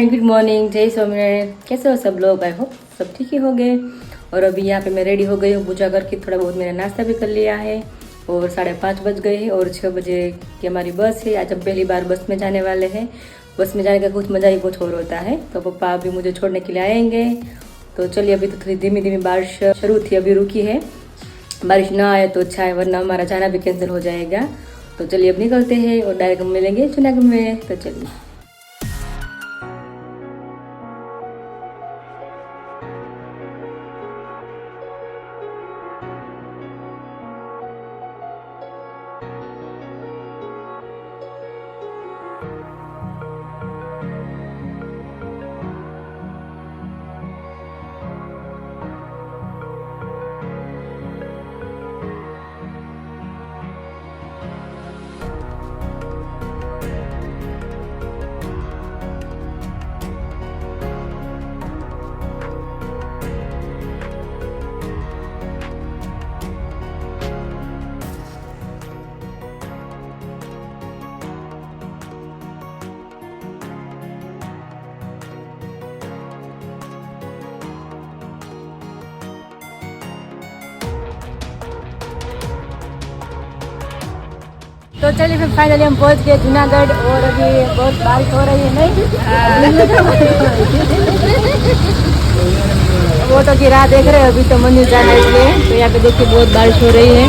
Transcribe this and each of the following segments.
Friend good morning, जय स्वामीनारायण कैसे हो सब लोग? आई होप सब ठीक ही हो गए और अभी यहाँ पे मैं रेडी हो गई हूँ पूजा करके। थोड़ा बहुत मैंने नाश्ता भी कर लिया है और साढ़े पाँच बज गए हैं और छः बजे की हमारी बस है। आज हम पहली बार बस में जाने वाले हैं। बस में जाने का कुछ मज़ा ही कुछ और होता है। तो पापा अभी मुझे छोड़ने के लिए आएँगे। तो चलिए अभी तो थोड़ी धीमी धीमी बारिश शुरू थी, अभी रुकी है। बारिश ना आए तो अच्छा है, वरना हमारा जाना भी कैंसिल हो जाएगा। तो चलिए अब निकलते हैं और डायरेक्ट मिलेंगे जूनागढ़ में। तो चलिए। तो चलिए फिर फाइनली हम पहुंच गए जूनागढ़ और अभी बहुत बारिश हो रही है नहीं ऑटो की राह देख रहे हैं अभी तो मंदिर जाने के लिए तो यहाँ पे देखिए बहुत बारिश हो रही है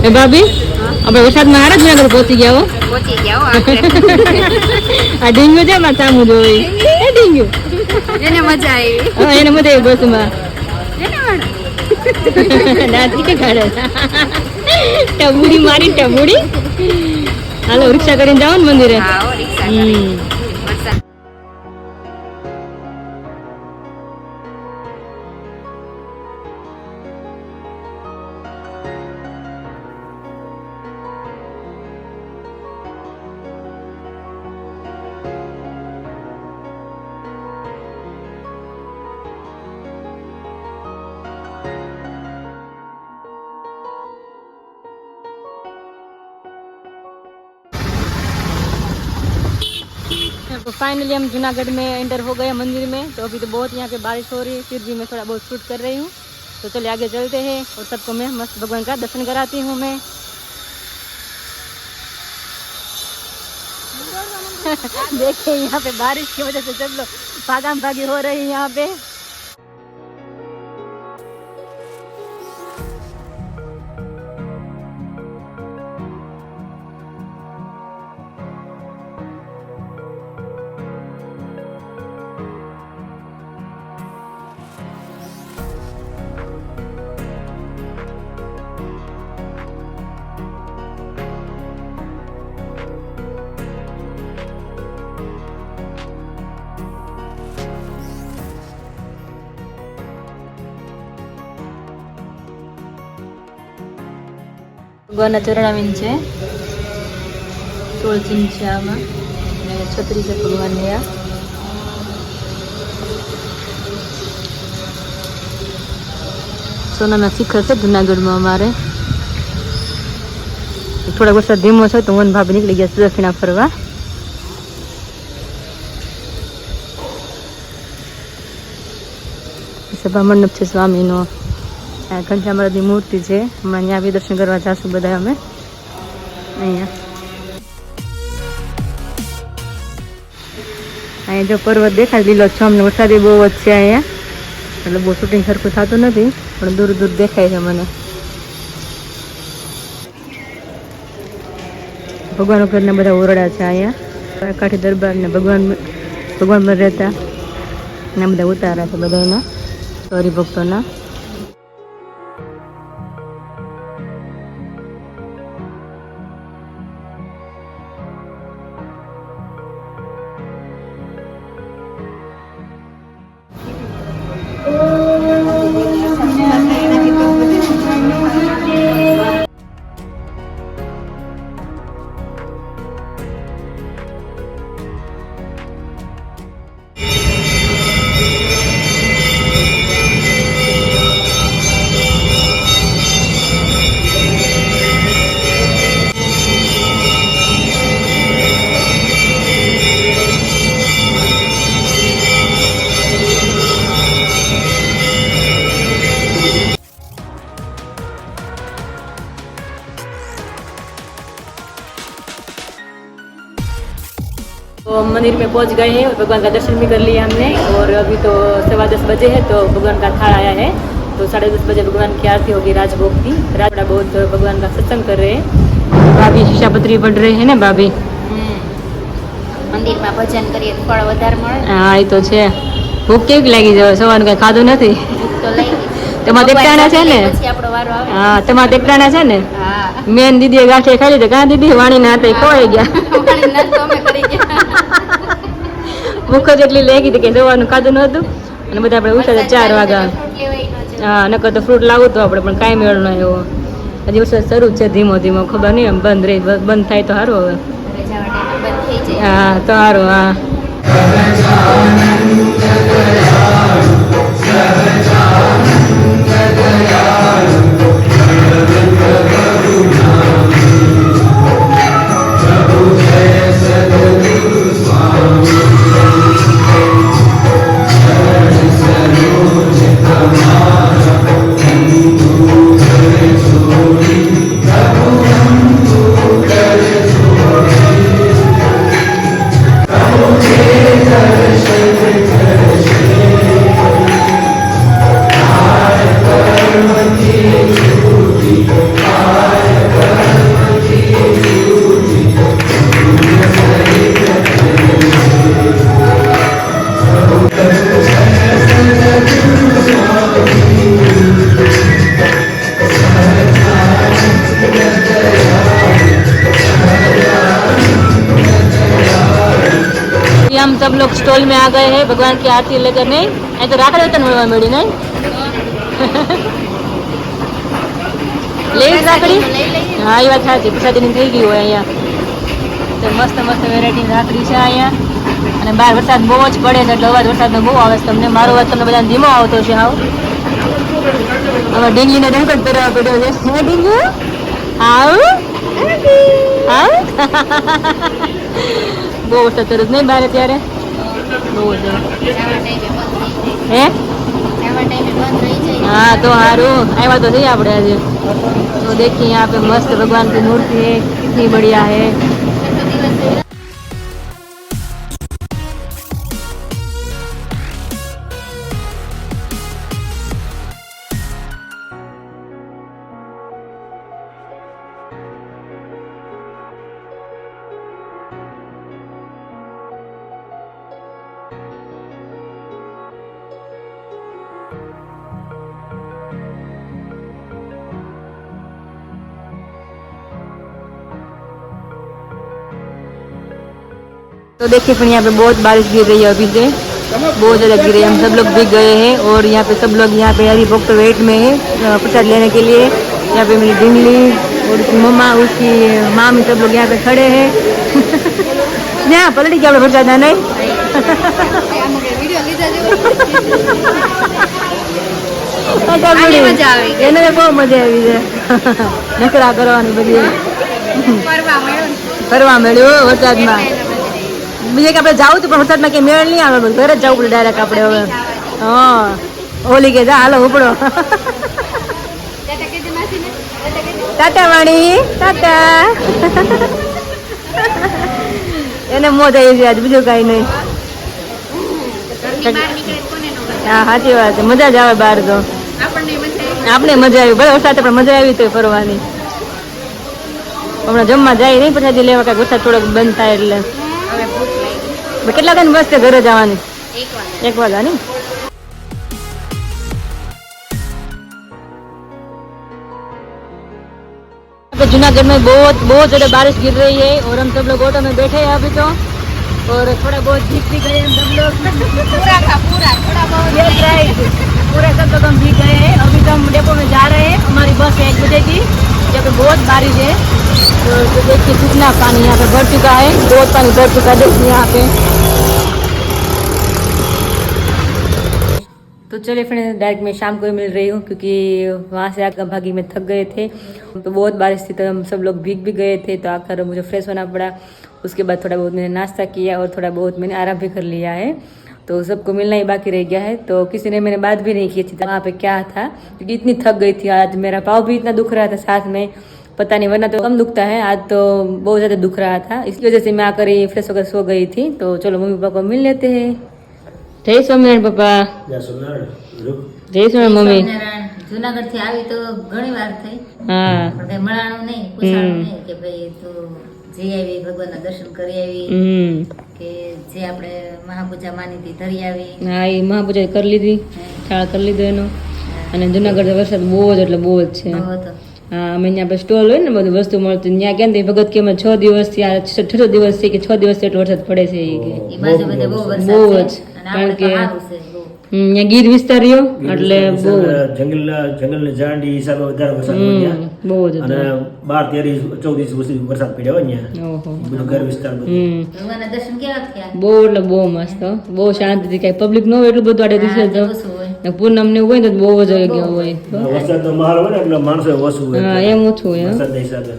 એ ભાભી આપણે વરસાદમાં હારા જુનાગઢ પહોંચી ગયા હો પહોંચી ગયા હો આપણે આ ડીંગુ છે મારે સામું જોઈ એ ડીંગુ એને મજા આવી હા એને મજા આવી બસમાં એને વાળો દાંતી કાઢે. ટબુડી મારી ટબુડી હાલો રિક્ષા કરીને જાઓ ને મંદિરે. હા હો રિક્ષા तो फाइनली हम जूनागढ़ में एंटर हो गए मंदिर में। तो अभी तो बहुत यहाँ पे बारिश हो रही है फिर भी मैं थोड़ा बहुत शूट कर रही हूँ। तो चलिए आगे चलते हैं और सबको मैं मस्त भगवान का दर्शन कराती हूँ मैं। देखिए यहाँ पे बारिश की वजह से सब लोग भागाम भागी हो रही है यहाँ पे। ભગવાનના ચરણાવીન છે. સોળ છે આમાં. અને છત્રી છે ભગવાનની આ. સોનાના શિખર છે જુનાગઢમાં અમારે. થોડાક વરસાદ ધીમો છે તો વન ભાભી નીકળી ગયા સુદક્ષિણા ફરવા. સભા મંડપ છે સ્વામીનો. ઘંટા મહારાજની મૂર્તિ છે. હમણાં ત્યાં બી દર્શન કરવા જશું બધા અમે. અહીંયા. અહીંયા જો પર્વત દેખાય, લીલો છમ અમને વરસાદી બહુ જ છે અહીંયા. એટલે બહુ શૂટિંગ સરખું થતું નથી, પણ દૂર દૂર દેખાય છે મને. ભગવાન ઘરના બધા ઓરડા છે અહીંયા. કાઠી દરબાર ને ભગવાન ભગવાન પર રહેતા. ને બધા ઉતારા છે બધાના સોરી तो पहुंच गए हैं और भगवान का दर्शन भी कर लिया हमने और अभी तो सवा दस बजे है तो भगवान का थाल आया है तो साढ़े दस बजे भगवान की आरती होगी राजभोग की राजड़ा बहुत भगवान का सत्संग कर रहे हैं भाभी शिक्षापत्री पढ़ रहे हैं ना भाभी મંદિરમાં ભજન કરીએ તો ફળ વધારે મળે હા એ તો છે ભૂખ કેવી લાગી જાય સવારનું કઈ ખાધું નથી ભૂખ તો લઈ તમારે એકટાણા છે ને પછી આપણો વારો આવે હા તમારે એકટાણા છે ને હા મેન દીદીએ ગાંઠે ખાઈ લીધા કાં દીદી વાણી ના હતા ખોવાઈ ગયા પાણી ના તો અમે કરી ગયા ભૂખ જ એટલી લાગી હતી કે જવાનું ખાધું નહોતું અને બધા આપણે ઉઠ્યા ચાર વાગ્યા. હા નકર તો ફ્રૂટ લાવું તો આપણે પણ કાંઈ મેળ ન એવો હજી વરસાદ શરૂ છે ધીમો ધીમો. ખબર નહીં એમ બંધ રહી બંધ થાય તો સારું હવે. હા તો સારું હા. आ गए हैं भगवान की आरती लेकर नहीं ऐ तो राखड़े तन મળવા મળી નહીં લેવી રાખડી લઈ લઈએ હા એ વાત સાચી પ્રસાદીની થઈ ગઈ હોય અહીંયા તો મસ્ત મસ્ત વેરાયટી રાખડી છે અહીંયા અને બહાર વરસાદ બહુ જ પડે છે એટલે અવાજ વરસાદનો બહુ આવે છે તમને મારો અવાજ તમને બધા ધીમો આવતો છે હાવ હવે ડીંગલીને ડંકટ પહેરવા પડ્યો છે હે ડીંગુ આવ આવ બહુ વરસાદ તરત નહીં બહાર અત્યારે બહુ છે જવા ટાઈમે બંધ થઈ હે જાય જવા ટાઈમે બંધ રહી જાય हाँ तो हारू આવ્યા तो सही આપણે આજે तो देखिए यहाँ पे मस्त भगवान की मूर्ति है कितनी बढ़िया है तो देखिए फिर यहाँ पे बहुत बारिश गिर रही है अभी से बहुत ज़्यादा गिर रही है हम सब लोग भीग गए हैं और यहाँ पे सब लोग यहाँ पे हरी भक्त वेट में है अ, प्रसाद लेने के लिए यहाँ पे मेरी ढिंगली और उसकी मम्मा उसकी मामी सब लोग यहाँ पे खड़े हैं यहाँ पलटी क्या प्रसाद है नहीं આમ કે વિડીયો લીધા જેવું આટલા આને પડી. મજા આવી ગઈ. એને તો બહુ મજા આવી છે નકરા કરવાની બધી ફરવા મળ્યો ને. ફરવા મળ્યું વરસાદમાં બીજે કે આપણે જાવું તો પણ વરસાદમાં કે મેળ નહીં આવે. ઘરે જ જવું પડે ડાયરેક્ટ આપણે હવે. હા. ઓલી કે જા, હાલો ઉપડો. ટાટા વાણી, ટાટા. એને મોજ આવી છે આજ, બીજું કાંઈ નહીં? હા, સાચી વાત છે. મજા જ આવે બહાર તો. આપણે મજા આવી. ભલે વરસાદ પણ મજા આવી તો ફરવાની. હમણાં જમવા જાય નહીં, પછી લેવા કાંઈક વરસાદ થોડોક બંધ થાય એટલે. કેટલા દિન બસ છે ઘરે જવાની એક વાર. एक वाला नहीं यहाँ पे जूनागढ़ में बहुत बहुत ज्यादा बारिश गिर रही है और हम सब लोग ऑटो में बैठे हैं अभी तो और थोड़ा बहुत भीग भी गए हम सब लोग પૂરા ખા પૂરા થોડા બહુ Yes, right. पूरा सब लोग हम भीग गए हैं अभी तो हम डेपो में जा रहे हैं हमारी बस है एक बजे की यहाँ पे बहुत बारिश है तो तो देखिए कितना पानी यहाँ पे भर चुका है बहुत पानी भर चुका है देखिए यहाँ पे चलिए फ्रेंड डायरेक्ट मैं शाम को ही मिल रही हूँ, क्योंकि वहाँ से आकर भागी में थक गए थे। तो बहुत बारिश थी तो हम सब लोग भीग भी गए थे तो आकर मुझे फ्रेश होना पड़ा। उसके बाद थोड़ा बहुत मैंने नाश्ता किया और थोड़ा बहुत मैंने आराम भी कर लिया है। तो सबको मिलना ही बाकी रह गया है। तो किसी ने मैंने बात भी नहीं की थी वहाँ पे क्या था? क्योंकि इतनी थक गई थी आज। मेरा पाव भी इतना दुख रहा था साथ में। पता नहीं, वरना तो कम दुखता है। आज तो बहुत ज़्यादा दुख रहा था। इसकी वजह से मैं आकर ही फ्रेश होकर सो गई थी। तो चलो मम्मी पापा को मिल लेते हैं। જય સ્વામિનારાયણ પપ્પા. જય સ્વામિનારાયણ. જય સ્વામિનારાયણ મમ્મી. જુનાગઢથી આવી તો ઘણી વાર થઈ. હા. પણ મળાણું નહીં પૂછાણું નહીં કે ભાઈ તો જે આવી ભગવાનના દર્શન કરી આવી કે જે આપણે મહાપૂજા માનીતી ધરી આવી. હા એ મહાપૂજા કરી લીધી. થાળ કરી લીધો એનો. અને જુનાગઢ વરસાદ બહુ જ એટલે બહુ જ છે. હા અમે ત્યાં આપણે સ્ટોલ હોય ને બધું વસ્તુ મળતું. ત્યાં કેમ ભગત કે છ દિવસથી આ છઠ્ઠો દિવસ છે કે છ દિવસ એટલો વરસાદ પડે છે એ કે. બહુ જ કારણ કે- ગીર વિસ્તાર રહ્યો એટલે બહુ. જંગલ જંગલની ઝાડી હિસાબે વધારે વરસાદ પડ્યા બહુ જ અને બાર તેર ચૌદ ઇંચ વરસાદ પડ્યો અહીંયા બધો ઘર વિસ્તાર બહુ એટલે બહુ મસ્ત હો. બહુ શાંતિથી કઈ પબ્લિક ન હોય એટલું બધું આડે દિવસે તો. પૂનમ ને એવું હોય ને તો બહુ જ હોય વરસાદનો માહોલ હોય ને એટલે માણસો ઓછું હોય. હા એમ ઓછું હોય હો. વરસાદના હિસાબે.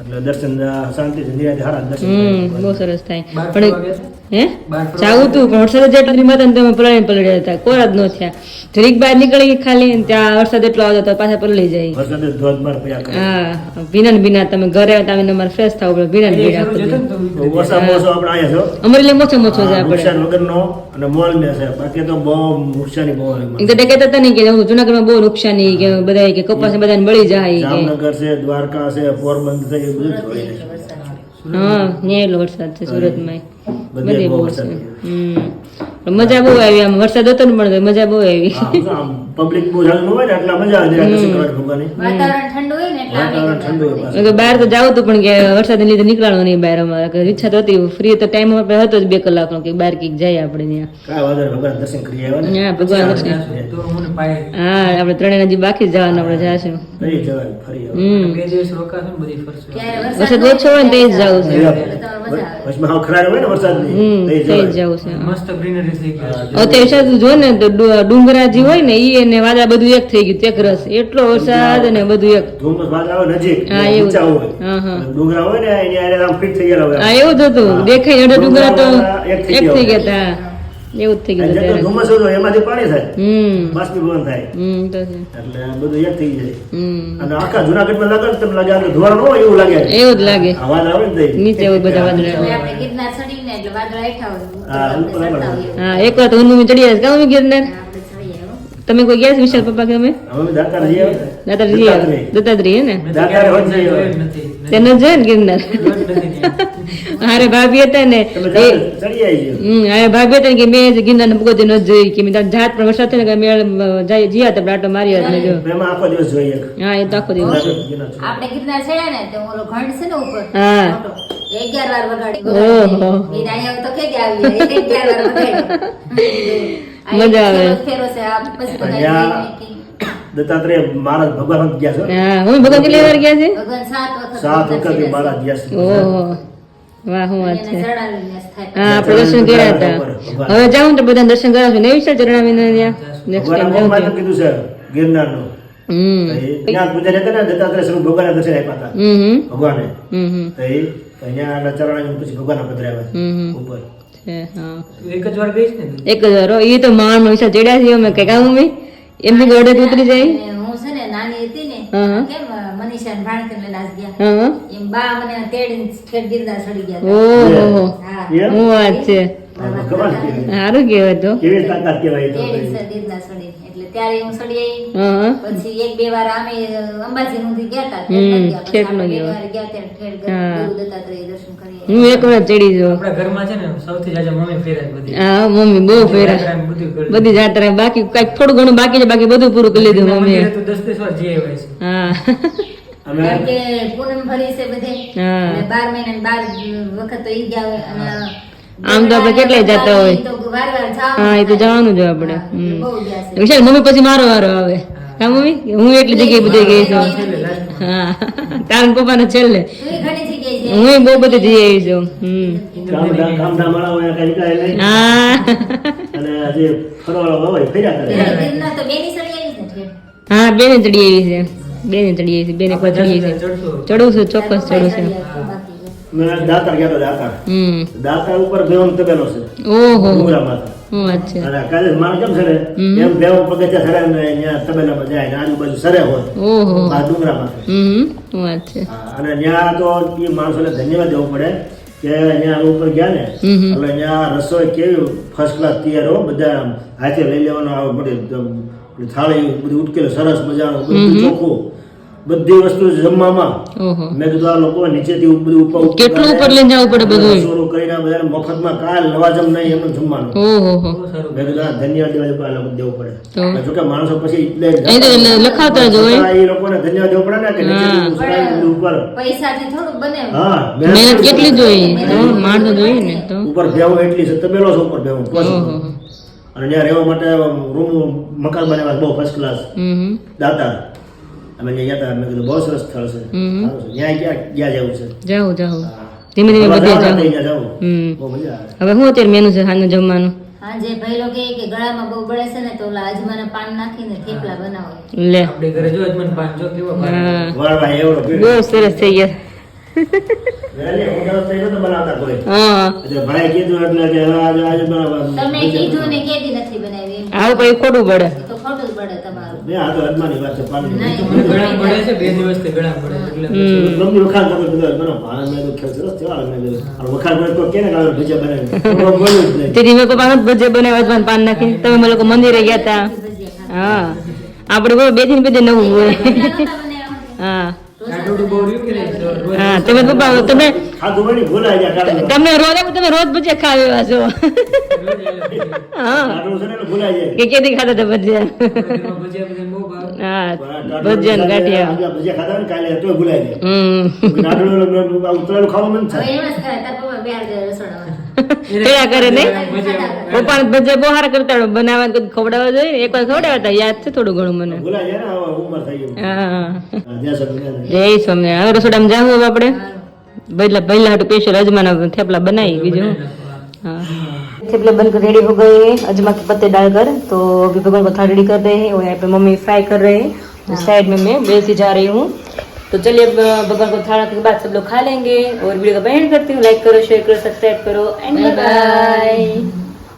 એટલે દર્શન શાંતિથી નિરાતે હારા દર્શન બહુ સરસ થાય. પણ હે? જાવું તું પણ વરસાદ જ એટલી માતા ને તમે પલળી પલળી હતા. કોરા જ ન થયા. જરીક બહાર નીકળી ગઈ ખાલી ત્યાં વરસાદ એટલો આવતો હતો પાછા પલળી જાય. હા ભીના ભીના તમે ઘરે તમે તમારે ફ્રેશ થવું પડે ભીના ભીના અમારે એટલે મોછો મોછો છે? આપણે. કહેતા હતા ને કે બહુ નુકસાની કે બધા કે કપાસ બધાને બળી જાય જામનગર છે દ્વારકા છે પોરબંદર છે બધું જ જોઈ લે છે. હા ન્યાય એટલો વરસાદ છે સુરતમાં. બધે બહુ વરસાદ મજા બહુ આવી આમ. વરસાદ હતો ને પણ મજા બહુ આવી. પબ્લિક બહુ જાજુ ન હોય ને એટલે મજા આવે. વાતાવરણ ઠંડુ હોય ને વાતાવરણ ઠંડુ હોય બહાર તો જાવ તો પણ કે વરસાદને લીધે નીકળવાનું નહીં બહાર અમારે. કે ઈચ્છા તો હતી ફ્રી તો ટાઈમ આપણે હતો જ બે કલાકનો કે બહાર કંઈક જાય આપણે ત્યાં. કાંઈ વાંધો ભગવાન દર્શન કરી આવ્યા ને. હા ભગવાન દર્શન. હા આપણે ત્રણે હજી બાકી જવાનું આપણે જાશું. ફરી જવાનું ફરી આવે. હમ. ક્યારે વરસાદ ઓછો હોય ને તે જ જવું છે. વચમાં હાવ ખરાડ હોય ને વરસાદની, હમ તો એ તે જ જવાય. જવું છે. મસ્ત ગ્રીનરી થઈ ગઈ. અત્યારે જો ને તો જે ડુંગરાજી હોય ને ઈ અને વાદળા બધું એક થઈ ગયું એક રસ. એટલો વરસાદ અને બધું એક. ધુમ્મસ વાદળ નજીક, હા, ને એવું. હા, હા. ડુંગરા હોય ને એની હારે આમ ફિટ થઈ ગયેલા હોય. હા એવું જ હતું. દેખાય અડધા ડુંગરા તો એક થઈ ગયા હતા. એવું જ થઈ ગયું જેટલું ધુમ્મસ હોય એમાંથી પાણી થાય. હમ. બાષ્પીભવન થાય. હમ એટલે બધું એક થઈ જાય. હમ. અને આખા જુનાગઢમાં લાગે તમને લાગે આપણે ધોવાણ હોય એવું લાગે. એવું જ લાગે. આ આવે ને નીચે હોય બધા વાદળા. આપણે ગિરનાર ચડીને એટલે વાદળા હેઠા હોય. હા, ઉપર ઉપર આપણે આવે. ચડતા હોઈએ. હા એક વાર તો ઊંઘ ચડી જાય કામ ગિરનાર. તમે કોઈ ગયા છો વિશાલ પપ્પા કે અમે. દાતાશ્રી દત્તાત્રેય. ને? તેને જોયે ને ગિરનાર. હારે ભાભી હતા ને હમ હારે ભાભી હતા ને કે મેં ગિરનાર ને ભગવતી ન જોઈ. કે મેં જાત પણ વરસાદ થયો ને કે મેળ જાય જીયા તો આટો મારી હાથ જો. આખો દિવસ જોઈએ હા એ તો આખો દિવસ. આપણે ગિરનાર ચડ્યા ને તો ઓલો ઘંટ છે ને ઉપર? હા. અગિયાર વાર વગાડી. ઓહો. તો કે આવી અગિયાર વાર વગાડ્યો. મજા આવે. દત્તાત્રેય મહારાજ ભગવાન ગયા છે હા હું ભગવાન કેટલી વાર ગયા છે સાત વખત સાત ભગવાન વખત છે. મહારાજ ગયા છે ઓહો વાહ શું વાત છે હા આપણે દર્શન કર્યા હતા હવે જાઉં તો બધા દર્શન કરાવશું ને વિશાલ ચરણાવીને ત્યાં નેક્સ્ટ ટાઈમ જાઉં કીધું છે ગિરનારનું. હમ તો ત્યાં પૂજા રહેતા ને દત્તાત્રેય સ્વરૂપ ભગવાનના દર્શન આપ્યા હતા હમ હમ ભગવાને હમ અહીંયા ચરણાવીને પછી ભગવાન પધરાવ્યા હમ હમ ઉપર છે હા. એક જ વાર ગઈશ ને એક જ વાર એ તો માણ વિશાલ ચડ્યા છે અમે કે કામ અમે એમની ગોડે ઉતરી જાય. હું છે ને નાની હતી ને. કેમ મનીષા ને ભાણકી લઈને આજ ગયા. એમ બા મને તેડીને ઠેઠ ગિરદા ચડી ગયા. ઓહો હા હું વાત છે. સારું કેવાય તો. કેવી તાકાત કેવાય તો? તેડીને છે ગિરનાર ચડી એટલે ત્યારે હું ચડી આવી હા હા. પછી એક બે વાર અમે અંબાજી સુધી ગયા હતા હમ, ઠેઠ ઠેઠ નથી ગયા. પછી ન આપણે બે ગયા. વાર ગયા ત્યારે ઠેઠ હા. ગુરુ દત્તાત્રેય દર્શન કરીએ. હું એક વાર ચડી જાઉં આપણા ઘરમાં છે ને સૌથી જાજા મમ્મી ફેરા બધી. હા મમ્મી બહુ ફેરા યાત્રા ને બધું કરી બધી જાત્રા બાકી કંઈક થોડું ઘણું બાકી છે બાકી બધું પૂરું કરી લીધું મમ્મી તો દસ દસ વાર જઈ આવ્યા છે. હા. કારણ કે પૂનમ ભરી છે બધે. બાર મહિના બાર વખત તો ઈ ગયા હોય. અને આમ તો આપણે કેટલાય જતા હોય. હા એ તો જવાનું જ હોય આપણે. વિશાલ મમ્મી પછી મારો વારો આવે. હા મમ્મી? હું એટલી જગ્યાએ બધી ગઈ છું. હા તારા પપ્પાને છેલ્લે. હું બહુ બધી જઈ આવી છું હા. બેની. હા બેને ચડી આવી છે. બેને ચડી આવી છે. બેને કોઈ ચડી આવી છે ચડશું. ચડવું છું ચોક્કસ ચડવું છે. દાતાર ગયા દાતાર. ઉપર તબેલો છે. ઓહો. ડુંગરા તો એ માણસોને ધન્યવાદ દેવો પડે કે અહીંયા ઉપર ગયા ને. એટલે અહીંયા રસોઈ કેવી ફર્સ્ટ ક્લાસ તૈયાર હો બધા હાથે લઈ લેવાનો આવે પડે થાળી બધું ઉટકેલું સરસ મજાનું બધું ચોખ્ખું. બધી વસ્તુ જમવામાં. મેં કીધું આ લોકો નીચેથી ઉપર ઉપર કેટલું ઉપર લઈને જવું પડે બધું રસોડું કરીને બધાને મફતમાં કાલ લવાજમ નહીં એમ જમવાનું. ઓહો હો બહુ સારું. મેં કીધું આ ધન્યવાદ દેવા જેવું આ લોકો દેવું પડે. જોકે માણસો પછી એટલે લખાતા જ હોય. એ લોકોને ધન્યવાદ દેવો પડે ને કે નીચે ઉપર. પૈસાથી થોડું બને. હા મહેનત કેટલી જોઈએ તો? માણસો જોઈએ ને તો? ઉપર ભેવું એટલી છે તબેલો છે ઉપર ભેવું અને ત્યાં રહેવા માટે રૂમ મકાન બનાવ્યા બહુ ફર્સ્ટ ક્લાસ દાતા. અમે ગયા હતા મેં કીધું બહુ સરસ સ્થળ છે. ત્યાં ક્યાં ગયા જવું છે. જાઓ જાઓ. ધીમે ધીમે બધે આવે. હવે શું અત્યારે મેનુ છે સાંજનું જમવાનું? હા જે ભાઈ લોકો કે ગળામાં બહુ બળે છે ને તો ઓલા અજમાના પાન નાખીને થેપલા બનાવો. લે. આપણે ઘરે જો અજમાન પાન જો કેવો પાન. હા. વાહ વાહ એવડો બહુ સરસ થઈ ગયા. એટલે હું તો થઈ નહોતો બનાવતા કોઈ. હા. એટલે ભાઈ કીધું એટલે કે હવે આજે આજે બનાવવાનું. તમે કીધું ને કેદી નથી આવું પછી ખોટું પડે. તો ખોટું જ પડે તમારું બે આ તો અજમાની વાત છે. પાણી ગળા પડે છે બે દિવસથી ગળા પડે એટલે પછી વખાણ તમે કીધું બનાવો ભાણા મેં કીધું ખેલ સરસ થયો મેં કીધું વખાણ કરે તો કેને કાલે ભજીયા બનાવી તો જ નહીં. તેથી મેં પપ્પા ભજે બનાવ્યા અજમાન પાન નાખી તમે લોકો મંદિરે ગયા હતા હા. આપણે બોલો બે દિન બે દિન નવું નહોતા હા હા તમે પપ્પા તમે તમે રોજ તમે રોજ ભજીયા ખાવા એવા છો. હા કે કેદી ખાતા હતા ભજીયા. હા ભજીયા ગાંઠિયા. ખાધા ને કાલે તોય ભૂલાઈ જાય. હમ. નાડું ઉતરેલું ખાવું મન થાય. કયા કરે નહીં પપ્પાને ભજે બહુ હારા કરતા બનાવવા કદ ખવડાવવા જોઈએ એક વાર ખવડાવતા હતા યાદ છે થોડું ઘણું મને. હા. જય સ્વામી હવે રસોડામાં જાવ હવે આપણે? પહેલા પહેલા હાટું સ્પેશિયલ અજમાના થેપલા બનાવી બીજું? હા. થેપલા बनकर रेडी हो गए अजमा के पत्ते डालकर तो अभी भगवान को थाली કર कर रहे हैं और यहाँ पे मम्मी फ्राई कर रहे हैं साइड में मैं बेसी जा रही तो चलिए अब भगवान को थाड़ा के बाद सब लोग खा लेंगे और वीडियो को बैंड करती हूँ लाइक करो शेयर करो सब्सक्राइब करो एंड बाय